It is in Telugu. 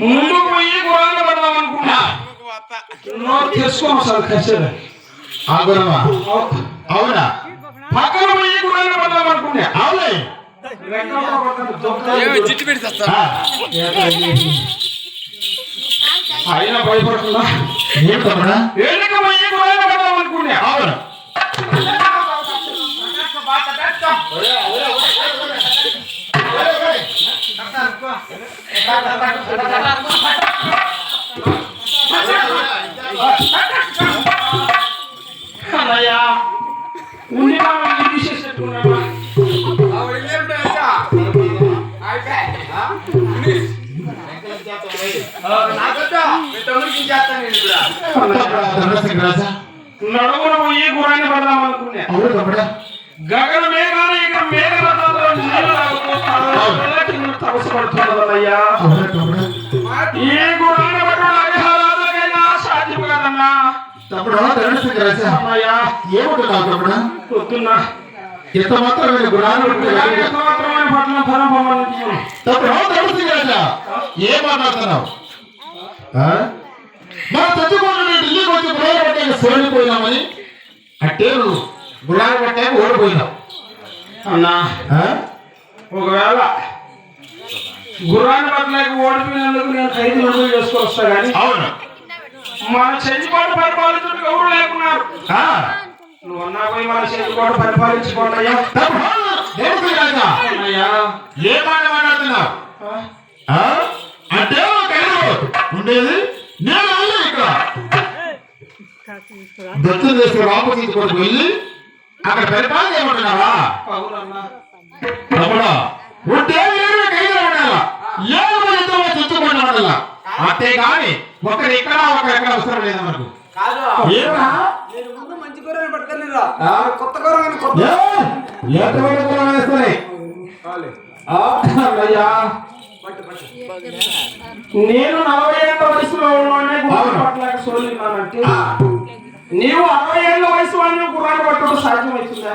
ముందుకు పోయి గుర్రాన్ని పడదాం అనుకున్నా తెచ్చుకోం అసలు ఖచ్చితంగా. ఆ గురవా అవునా? పక్కన పోయి గుర్రాన్ని పడదాం అనుకున్నా ఆ, అయినా భయపడుతుందా ఏం తమ్ముడా? అన్నయ్య ఉండి మనం తీసేసేట్టుకున్నావా తమ్ముడా, ధనలక్ష్మి రాజా నడుమున పోయి గుర్రాన్ని పడదాం అనుకున్నా అవును అవును తమ్ముడా ఈ గుర్రాన్ని పట్టడం అవిహారాలకైనా సాధ్యం కాదన్నా. తమ్ముడా ధనలక్ష్మి రాజా. అన్నయ్యా. ఏమంటున్నావు తమ్ముడా? వద్దున్నా ఎంత మాత్రమే గుణాలు ఇలాగే సంవత్సరమైన పట్ల ఫలం పొమ్మని తమ్ముడా ధనలక్ష్మి రాజా. ఏం మాట్లాడుతున్నావు? ఆ? మనం తెచ్చుకోండి ఢిల్లీకి వచ్చి గుణాలు పట్టే సోలిపోయినామని? అంటే నువ్వు గుణాలు పట్టే ఓడిపోయినావు. అన్నా ఆ? ఒకవేళ గుర్రాన్ని పట్టలేక ఓడిపోయినందుకు నేను ఖైదు రుజువు చేసుకొస్తా కానీ అవును. మన చెంచుకోట పరిపాలించుడు ఎవరు లేకున్నారు. నువ్వు అన్నా పోయి మన చెంచుకోట పరిపాలించుకోండి అయ్యా. తమ్ముడా ధనలక్ష్మి రాజా అయ్యా. ఏ మాట మాట్లాడుతున్నావు? అంటే ఉండేది? నేను ఇక్కడ. దత్తు చేసే రామకీర్తి కొరకు వెళ్ళి అక్కడ పరిపాలన ఏమంటున్నావా? తమ్ముడా ఉంటే అంతే కానీ ఒకరు ఇక్కడ ఒకరు ఎక్కడ అవసరం లేదు మనకు. ఏమా? నేను ముందు మంచి కూరని పడతాను కొత్త కూర? ఎంతమంది కూడా వేస్తాయి అయ్యా. నేను నలభై ఏళ్ళ వయసులో సోలినానంటే నీవు అరవై ఏళ్ళ వయసు వాడిని గుర్రాన్ని పట్టడం సాధ్యమవుతుందా?